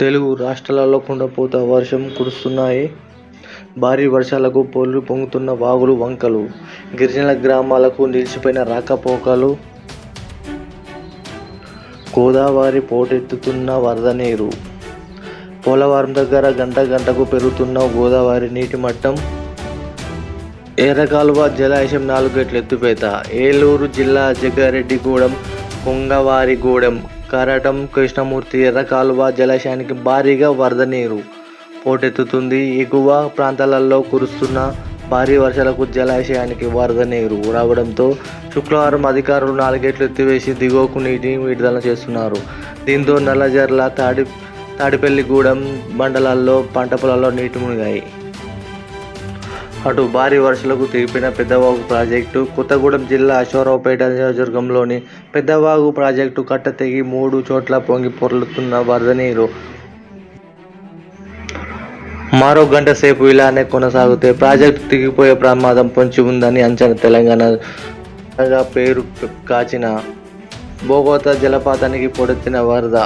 తెలుగు రాష్ట్రాలలో కుండపోత వర్షం కురుస్తున్నాయి. భారీ వర్షాలకు పొల్లు పొంగుతున్న వాగులు వంకలు. గిరిజన గ్రామాలకు నిలిచిపోయిన రాకపోకలు. గోదావరి పోటెత్తుతున్న వరద నీరు. పోలవరం దగ్గర గంట గంటకు పెరుగుతున్న గోదావరి నీటి మట్టం. ఎర్రకాలువ జలాశయం నాలుగు నాలుగేళ్ళ ఎత్తుపేత ఏలూరు జిల్లా జగ్గారెడ్డిగూడెం, కొంగవారిగూడెం, కరటం ఎర్ర ఎర్రకాలువ జలాశయానికి భారీగా వరద నీరు పోటెత్తుతుంది. ఎగువ ప్రాంతాలలో కురుస్తున్న భారీ వర్షాలకు జలాశయానికి వరద నీరు రావడంతో శుక్రవారం అధికారులు నాలుగేట్లు ఎత్తివేసి దిగువకు నీటిని విడుదల చేస్తున్నారు. దీంతో నల్లజర్ల, తాడి తాడిపల్లిగూడెం మండలాల్లో పంట పొలాల్లో నీటి మునిగాయి. అటు భారీ వర్షాలకు తెగిపోయిన పెద్దవాగు ప్రాజెక్టు కొత్తగూడెం జిల్లా అశ్వరావుపేట నియోజకవర్గంలోని పెద్దవాగు ప్రాజెక్టు కట్ట తెగి మూడు చోట్ల పొంగి పొర్లుతున్న వరద నీరు. మరో గంట సేపు ఇలానే కొనసాగితే ప్రాజెక్టు తెగిపోయే ప్రమాదం పొంచి ఉందని అంచనా తెలంగాణగా పేరు కాచిన భోగోత జలపాతానికి పొడెత్తిన వరద.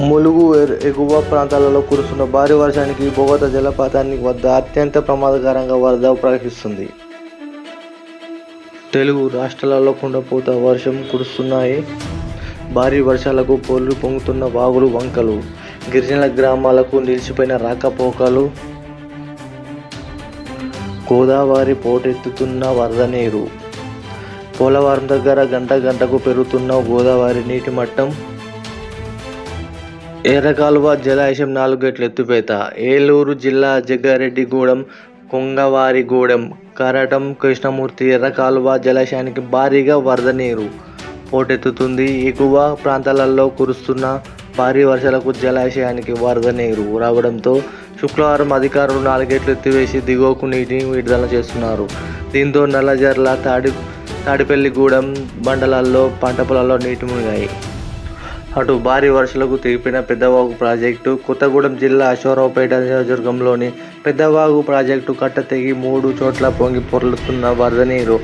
ములుగు ఎగువ ప్రాంతాలలో కురుస్తున్న భారీ వర్షానికి బోగత జలపాతాన్ని వద్ద అత్యంత ప్రమాదకరంగా వరద ప్రవహిస్తుంది. తెలుగు రాష్ట్రాలలో కుండపోత వర్షం కురుస్తున్నాయి. భారీ వర్షాలకు పొర్లి పొంగుతున్న వాగులు వంకలు. గిరిజన గ్రామాలకు నిలిచిపోయిన రాకపోకలు. గోదావరి పోటెత్తుతున్న వరద నీరు. పోలవరం దగ్గర గంట గంటకు పెరుగుతున్న గోదావరి నీటి మట్టం. ఎర్రకాలువ జలాశయం నాలుగేళ్ళ ఎత్తుపేత ఏలూరు జిల్లా జగ్గారెడ్డిగూడెం, కొంగవారిగూడెం, కరటం కృష్ణమూర్తి ఎర్రకాలువ జలాశయానికి భారీగా వరద నీరు పోటెత్తుతుంది. ఎగువ ప్రాంతాలలో కురుస్తున్న భారీ వర్షాలకు జలాశయానికి వరద నీరు రావడంతో శుక్రవారం అధికారులు నాలుగేట్లు ఎత్తివేసి దిగువకు నీటిని విడుదల చేస్తున్నారు. దీంతో నల్లజర్ల, తాడి తాడిపల్లిగూడెం మండలాల్లో పంట పొలాల్లో నీటి మునిగాయి. అటు భారీ వర్షాలకు తెగిపోయిన పెద్దవాగు ప్రాజెక్టు కొత్తగూడెం జిల్లా అశ్వరావుపేట నియోజకవర్గంలోని పెద్దవాగు ప్రాజెక్టు కట్ట తెగి మూడు చోట్ల పొంగి పొర్లుతున్న వరద నీరు.